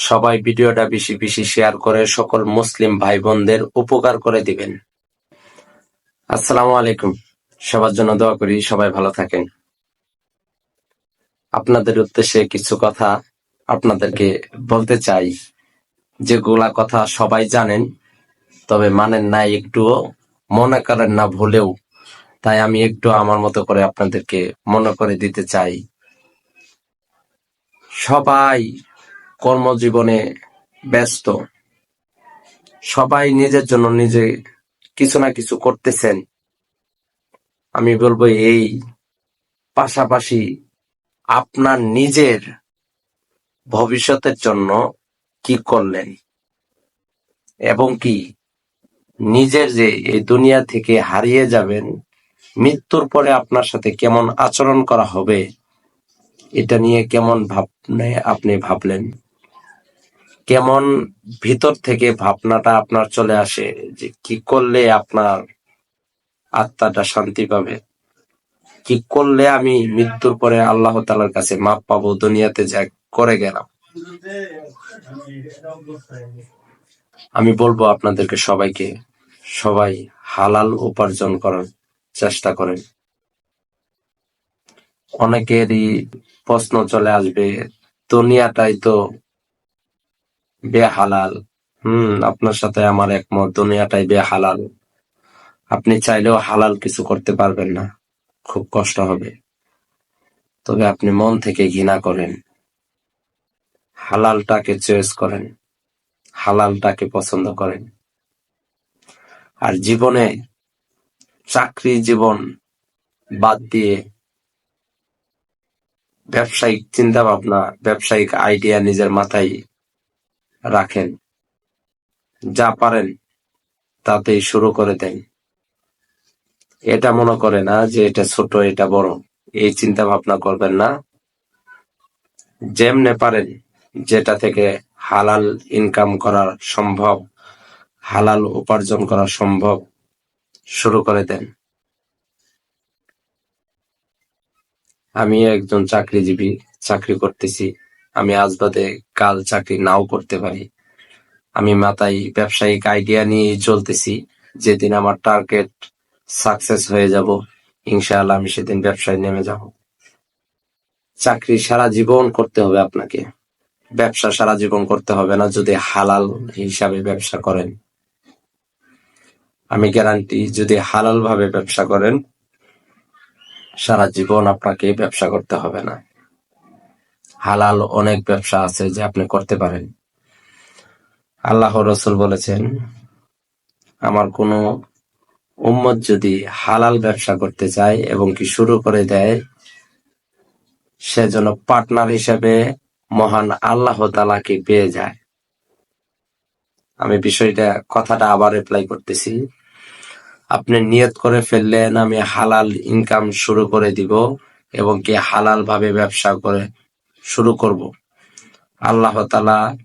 সবাই ভিডিওটা বেশি বেশি শেয়ার করে সকল মুসলিম ভাই বোনদের উপকার করে দিবেন। আসসালামু আলাইকুম। সবার জন্য দোয়া করি সবাই ভালো থাকেন। আপনাদের উদ্দেশ্যে কিছু কথা আপনাদেরকে বলতে চাই। যেগুলা কথা সবাই জানেন, তবে মানেন না, একটুও মনে করেন না ভুলেও। তাই আমি একটু আমার মতো করে আপনাদেরকে মনে করে দিতে চাই। সবাই কর্মজীবনে ব্যস্ত। সবাই নিজের জন্য নিজে কিছু না কিছু করতেছেন। আমি বলব এই পাশাপাশি আপনার নিজের ভবিষ্যতের জন্য কি করলেন? এবং কি নিজের যে এই দুনিয়া থেকে হারিয়ে যাবেন, মৃত্যুর পরে আপনার সাথে কেমন আচরণ করা হবে, এটা নিয়ে কেমন ভাবনে আপনি ভাবলেন? কেমন ভিতর থেকে ভাবনাটা আপনার চলে আসে? যে কি করলে আপনার আত্মাটা শান্তি পাবে? কি করলে আমি মৃত্যুর পরে আল্লাহ তালার কাছে মাপ পাবো? দুনিয়াতে যা করে গেলাম। আমি বলব আপনাদেরকে সবাইকে, সবাই হালাল উপার্জন করার চেষ্টা করেন। অনেকেরই প্রশ্ন চলে আসবে, দুনিয়াটাই তো বেহালাল। হুম, আপনার সাথে আমার একমত, দুনিয়াটাই বেহালাল। আপনি চাইলেও হালাল কিছু করতে পারবেন না। খুব কষ্ট হবে। তবে আপনি মন থেকে ঘৃণা করেন। হালালটাকে চয়েস করেন। হালালটাকে পছন্দ করেন। আর জীবনে চাকরি, জীবন বাদ দিয়ে ব্যবসায়িক চিন্তা ভাবনা ব্যবসায়িক আইডিয়া নিজের মাথায় রাখেন, যা পারেন তাতেই শুরু করে দেন। এটা মনে করে না যে এটা ছোট, এটা বড়। এই চিন্তা ভাবনা করবেন না। যেমনে পারেন যেটা থেকে হালাল ইনকাম করা সম্ভব, হালাল উপার্জন করা সম্ভব, শুরু করে দেন। আমি একজন চাকরিজীবী, চাকরি করতেছি। আমি আজ বাদে কাল চাকরি নাও করতে পারি। আমি মাথায় ব্যবসায়িক আইডিয়া নিয়ে চলতেছি। যেদিন আমার টার্গেট সাকসেস হয়ে যাব, ইনশাআল্লাহ আমি সেদিন ব্যবসায় নেমে যাব। চাকরি সারা জীবন করতে হবে আপনাকে। ব্যবসা সারা জীবন করতে হবে না, যদি হালাল হিসাবে ব্যবসা করেন। আমি গ্যারান্টি যদি হালাল ভাবে ব্যবসা করেন, সারা জীবন আপনাকে ব্যবসা করতে হবে না। হালাল অনেক ব্যবসা আছে যে আপনি করতে পারেন। আল্লাহ রসুল বলেছেন, আমার কোনো উম্মত যদি হালাল ব্যবসা করতে চায় এবং কি শুরু করে দেয়, সে যেন পার্টনার হিসেবে মহান আল্লাহ তালাকে পেয়ে যায়। আমি বিষয়টা, কথাটা আবার অ্যাপ্লাই করতেছি। আপনি নিয়ত করে ফেললেন, আমি হালাল ইনকাম শুরু করে দিব এবং কি হালাল ভাবে ব্যবসা করে শুরু করব। আল্লাহ তালা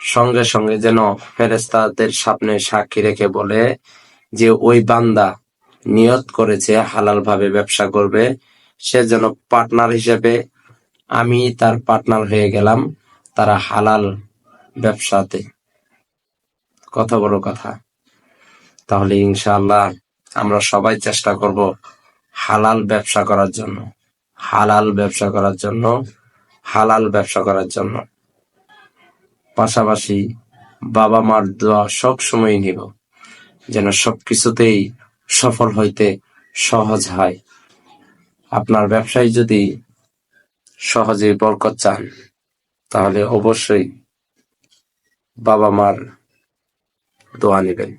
সঙ্গে সঙ্গে যেন ফেরেস্তাদের সামনে সাক্ষী রেখে বলে যে, ওই বান্দা নিয়ত করেছে হালাল ভাবে ব্যবসা করবে, সে যেন পার্টনার হিসেবে আমি তার পার্টনার হয়ে গেলাম তারা হালাল ব্যবসাতে। কথা বড় কথা। তাহলে ইনশাআল্লাহ আমরা সবাই চেষ্টা করব হালাল ব্যবসা করার জন্য। হালাল ব্যবসা করার জন্য হালাল ব্যবসা করার জন্য। পাশাপাশি বাবা মার দোয়া সব সময় নিব, যেন সবকিছুতেই সফল হইতে সহজ হয়। আপনার ব্যবসায় যদি সহজে বরকত চান, তাহলে অবশ্যই বাবা মার দোয়া নেবেন।